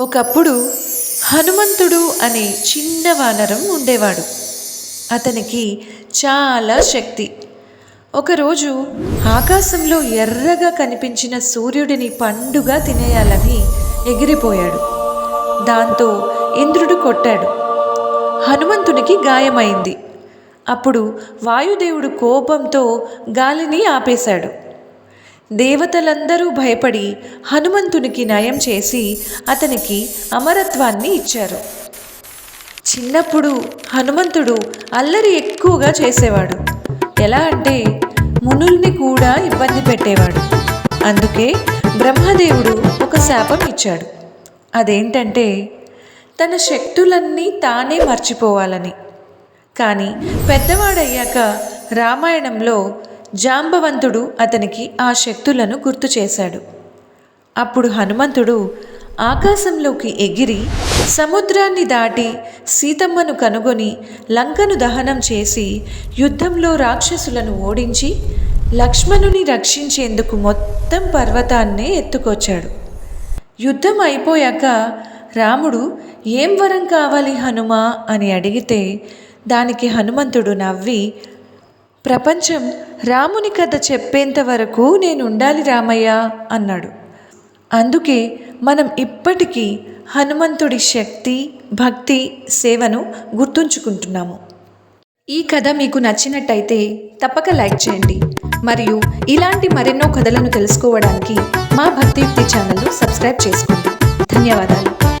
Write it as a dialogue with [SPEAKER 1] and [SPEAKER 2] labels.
[SPEAKER 1] ఒకప్పుడు హనుమంతుడు అనే చిన్న వానరం ఉండేవాడు. అతనికి చాలా శక్తి. ఒకరోజు ఆకాశంలో ఎర్రగా కనిపించిన సూర్యుడిని పండుగా తినేయాలని ఎగిరిపోయాడు. దాంతో ఇంద్రుడు కొట్టాడు. హనుమంతునికి గాయమైంది. అప్పుడు వాయుదేవుడు కోపంతో గాలిని ఆపేశాడు. దేవతలందరూ భయపడి హనుమంతునికి నయం చేసి అతనికి అమరత్వాన్ని ఇచ్చారు. చిన్నప్పుడు హనుమంతుడు అల్లరి ఎక్కువగా చేసేవాడు. ఎలా అంటే మునుల్ని కూడా ఇబ్బంది పెట్టేవాడు. అందుకే బ్రహ్మదేవుడు ఒక శాపం ఇచ్చాడు. అదేంటంటే తన శక్తులన్నీ తానే మర్చిపోవాలని. కానీ పెద్దవాడయ్యాక రామాయణంలో జాంబవంతుడు అతనికి ఆ శక్తులను గుర్తు చేశాడు. అప్పుడు హనుమంతుడు ఆకాశంలోకి ఎగిరి సముద్రాన్ని దాటి సీతమ్మను కనుగొని లంకను దహనం చేసి యుద్ధంలో రాక్షసులను ఓడించి లక్ష్మణుని రక్షించేందుకు మొత్తం పర్వతాన్నే ఎత్తుకొచ్చాడు. యుద్ధం అయిపోయాక రాముడు ఏం వరం కావాలి హనుమా? అని అడిగితే దానికి హనుమంతుడు నవ్వి ప్రపంచం రాముని కథ చెప్పేంత వరకు నేను ఉండాలి రామయ్య అన్నాడు. అందుకే మనం ఇప్పటికీ హనుమంతుడి శక్తి భక్తి సేవను గుర్తుంచుకుంటున్నాము.
[SPEAKER 2] ఈ కథ మీకు నచ్చినట్టయితే తప్పక లైక్ చేయండి. మరియు ఇలాంటి మరెన్నో కథలను తెలుసుకోవడానికి మా భక్తియుక్తి ఛానల్ను సబ్స్క్రైబ్ చేసుకోండి. ధన్యవాదాలు.